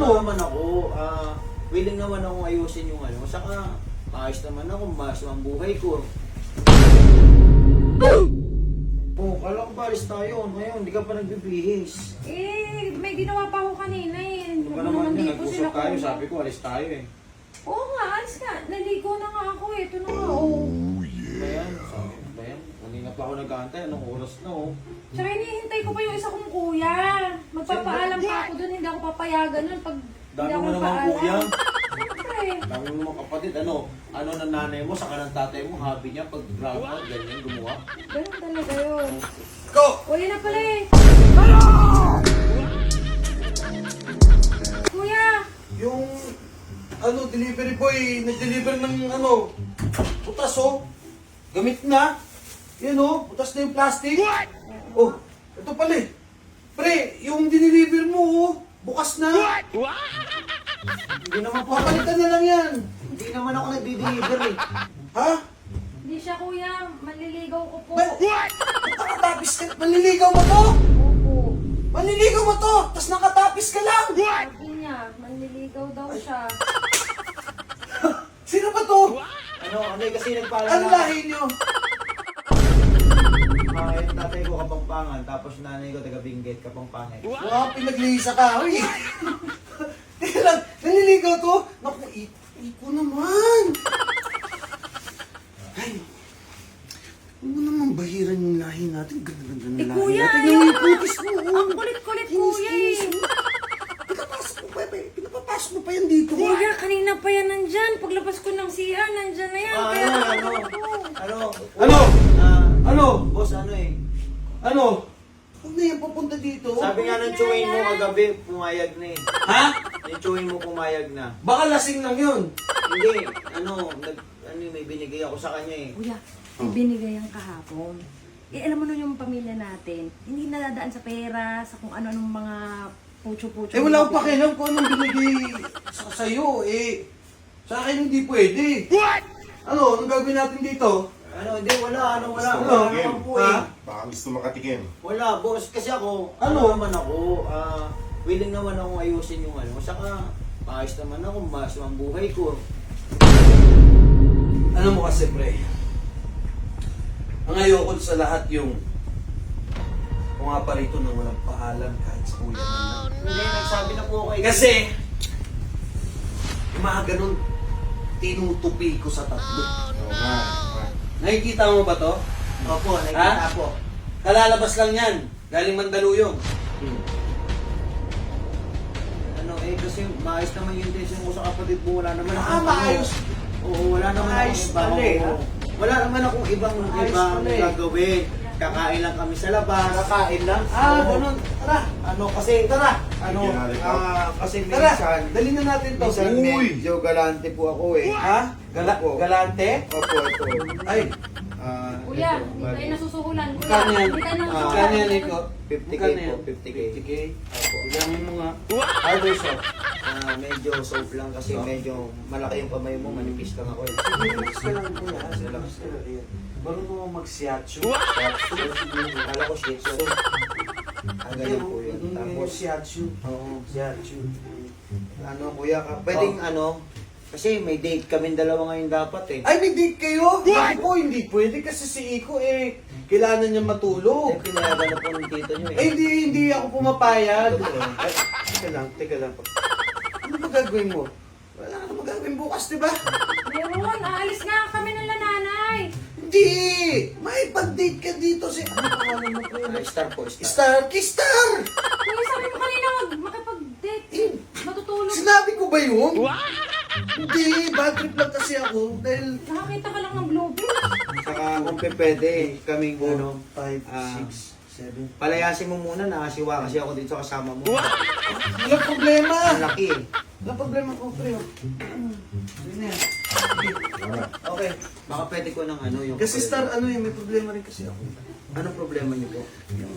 ano naman ako, ah, willing naman akong ayusin yung ano. Saka, maayos naman ako, maayos ang buhay ko. Oh, kala ko balis tayo. Ngayon, hindi ka pa nagbibihis. Eh, may ginawa pa ako kanina eh. Ano ba naman yun? Nag-usap tayo. Sabi ko, alis tayo eh. Oo nga, alis ka. Naligo na nga ako eh. Ito na nga, oh. Ba yan? Sabi ko ba yan? Kanina pa ako nag-aantay. Anong oras na oh? Tsaka hinihintay ko pa yung isa kong kuya. Magpapaalam pa ako dun, hindi ako papayagan nun pag hindi Dami mo naman nagpaalam. kuya. Siyempre. Dami mo naman kapatid. Ano? Ano ng nanay mo, saka ng tatay mo, happy niya pag drama, ganyan, gumawa. Ganun talaga yun. Go! Kuya na pala eh. Kuya! Yung ano, delivery boy, nag-deliver ng ano, butas oh. Gamit na. Yan oh, butas na yung plastic. Oh, ito pala eh. Pre, yung dineliver mo oh, bukas na. Hindi naman po Papalitan na lang yan. hindi naman ako nagdi-deliver eh. Ha? Hindi siya kuya. Manliligaw ko po. Ba- Nakatapis ka, manliligaw mo to? Opo. Manliligaw mo to, tapos nakatapis ka lang. Sabi niya, manliligaw daw siya. Sino ba to? Ano, ano eh, kasi nagpaalam Ano na- lahi niyo? Yung tatay ko kapampangan, tapos nanay ko taga Benguet kapampangan. Wow, pinaglisa ka. Uy. Teka lang, naliligaw to? Naku, i- iko naman. Ay, mo naman bahiran yung lahi natin. Ganda-ganda na Eh lahi kuya, natin. ayaw. Yung putis mo. oh. Ang kulit-kulit kuya eh. Pinapasok mo pa, eh. pinapapasok mo pa yan dito. Kuya, kanina pa yan nandyan. Paglabas ko ng CR, nandyan na yan. Ah, Kaya ano, ano, ano, ano, Ano? Ano? boss, ano eh, Ano? Huwag na yan papunta dito. sabi nga ng chewin mo kagabi, pumayag na eh. Ha? Yung chewin mo pumayag na. Baka lasing lang yun. Hindi, ano, nag, ano, may binigay ako sa kanya eh. Kuya, ibinigay ang kahapon. Eh, alam mo nun yung pamilya natin, hindi nadadaan sa pera, sa kung ano-anong mga pucho-pucho. Eh wala akong pakialam kung anong binigay sa sa'yo. Eh, sa akin hindi pwede. What? Ano? Anong gagawin natin dito? Ano, hindi, wala, ano, wala, Ano? wala naman po eh. Ha? Baka gusto makatikim. Wala, boss, kasi ako, Ano? ano naman ako, ah, willing naman akong ayusin yung ano, saka, maayos naman ako, maayos ang buhay ko. Ano mo kasi, pre? Ang ayoko sa lahat yung kung nga pa rito na walang paalam kahit sa kuya. man lang. Hindi, nagsabi na po ako eh. Kasi, yung mga ganun, tinutupi ko sa tatlo. Oo nga. Nakikita mo ba to? Opo, nakikita Ha? po. Kalalabas lang yan. Galing Mandaluyong. Ano eh, kasi maayos naman yung intention ko sa kapatid mo, wala naman Ah, akong- maayos. Oo, wala naman Maayos akong ibang, pala eh, ha? wala naman akong ibang, Maayos ibang pala eh. gagawin. Kakain lang kami sa labas. Kakain lang? Ah, Oo. ganun. Tara. Ano kasi, Tara. ano, natin to. ah, kasi Tara. minsan, Dali na natin to. minsan Uy. medyo galante po ako eh. Ha? Gala Opo. galante? Opo, ito. Ay, Ah, Kuya, ito, hindi bali. tayo nasusuhulan. Kuya, Magkano yan? hindi tayo Ah, nasusuhulan. magkano yan, Nico? 50k Magkano po, yan? 50k. 50k? Opo. Bilangin mo nga. Hardware shop. Ah, medyo soft lang kasi medyo malaki yung kamay mo, manipis lang ako eh. Relax ka lang po yan. Relax ka lang. Marunong mo mag-siatsu. Kala ko shih tzu. Ang ganyan po yun. Tapos, siatsu. oo, Siatsu. ano kuya ka, pwedeng ano, kasi may date kami dalawa ngayon dapat eh. Ay, may date kayo? Ako po, hindi pwede kasi si Iko eh, kailangan niya matulog. Eh, pinayagan na po ng tito nyo Eh, eh. hindi, hindi ako pumapayag. Ay, teka lang, teka lang. Ano gagawin mo? Wala ka na magagawin bukas, di ba? Meron, aalis nga kami ng lananay. Hindi! May pag-date ka dito si... Ano pangalan mo po? Ah, star po, star. Star, Kistar! Kuya, sabi mo kanina, wag makipag-date. Eh, Matutulog. Sinabi ko ba yun? Hindi, bad trip lang kasi ako dahil... Nakakita ka lang ng bluebill. Saka kung pe- pwede, kaming ano, 5, ah, 6, 7... palayasin mo muna, nakasiwa kasi ako dito sa kasama mo. Walang problema! Ang laki eh. Walang problema ko, pre. na yan. Okay. Baka pwede ko ng ano yung... Kasi Star, ano yun, may problema rin kasi ako. Anong problema niyo po? Yung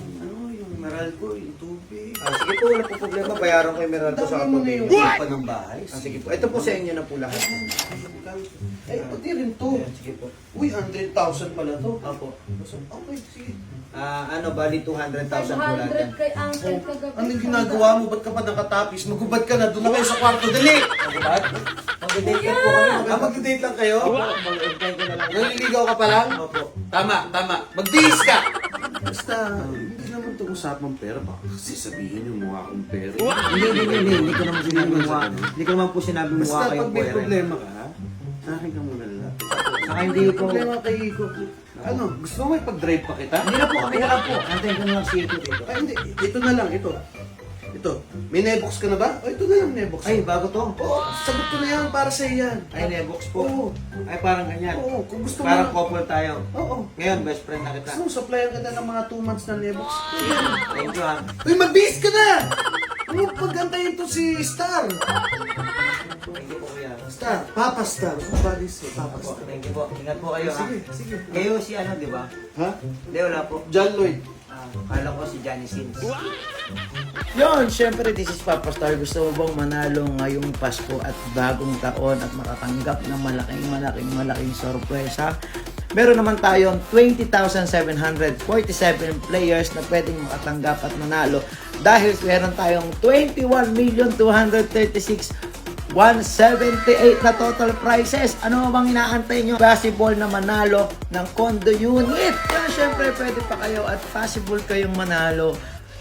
Meralco, yung tubig. Ah, sige po, wala po problema. Bayaran ko yung Meralco sa Dami mo na kapatid. yung upa ng bahay. Ah, sige po. Ito po sa inyo na po lahat. Eh, pati rin to. Ayan, sige po. Uy, 100,000 pala to. Opo. Okay, sige. Ah, ano, bali 200,000 po lahat yan. 500 kay Uncle kagabi. Anong ginagawa mo? Ba't ka pa nakatapis? Magubad ka na. Doon na kayo sa kwarto. Dali! Magubad? Mag-date lang po kami. Ah, mag-date lang kayo? Ko na lang. Naliligaw ka pa lang? Opo. Tama, tama. Mag-bihis ka! Basta, hindi naman ito usapang pera. Baka kasi sabihin yung mukha kong pera. Hindi, hindi, hindi, hindi. Hindi ko naman sinabi mukha. Hindi ko naman po sinabi mukha Basta kayong pag may pwera. problema ka, sa akin ka muna lang. Saka hindi po. problema kay Iko. Ano, gusto mo ipag-drive pa kita? Hindi na po kami na lang po. Antayin ko na lang si Ito dito. Ay, hindi. Ito na lang, ito. Ito. May nebox ka na ba? O, ito na lang nebox. Ay, bago to. Oo, sagot ko na yan para sa yan. Ay, nebox po. Oo. Ay, parang ganyan. Oo, kung gusto mo Parang na- couple tayo. Oo. Ngayon, best friend na kita. Gusto mo, supplyan ka na ng mga 2 months na nebox. Thank you ha. Uy, mag-bihis ka na! Ano pagantayin to si Star? Thank you po kuya. Star, Papa Star. Somebody say Papa Po, Star. Thank you po. Ingat po kayo ha. Sige, sige. Kayo si ano, di ba? Ha? Hindi, wala po. John Lloyd. Ah, kala ko si Johnny Sins. Yon, syempre this is Papa Star. Gusto mo bang manalo ngayong Pasko at bagong taon at makatanggap ng malaking malaking malaking sorpresa? Meron naman tayong 20,747 players na pwedeng makatanggap at manalo dahil meron tayong 21,236 178 na total prizes. Ano bang inaantay nyo? Possible na manalo ng condo unit. Kaya syempre pwede pa kayo at possible kayong manalo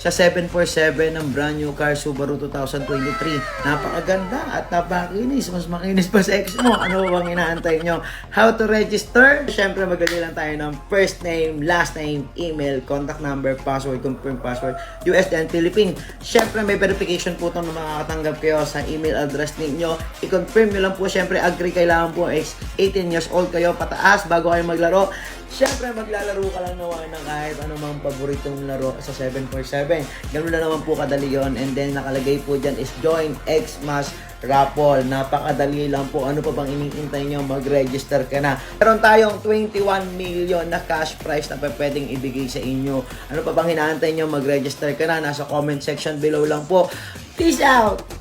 sa 747 ng brand new car Subaru 2023. Napakaganda at napakinis. Mas makinis pa sa ex mo. Ano bang inaantay nyo? How to register? Syempre magdali lang tayo ng first name, last name, email, contact number, password, confirm password, US and Philippine. Syempre may verification po itong makakatanggap kayo sa email address ninyo. I-confirm nyo lang po, syempre agree kailangan po ex 18 years old kayo pataas bago kayo maglaro. Syempre maglalaro ka lang naman ng kahit anumang paboritong laro sa 747. Ganun na naman po kadali yon And then nakalagay po dyan is join Xmas raffle. Napakadali lang po. Ano pa bang iniintay nyo? Mag-register ka na. Meron tayong 21 million na cash prize na pwedeng ibigay sa inyo. Ano pa bang hinaantay nyo? Mag-register ka na. Nasa comment section below lang po. Peace out!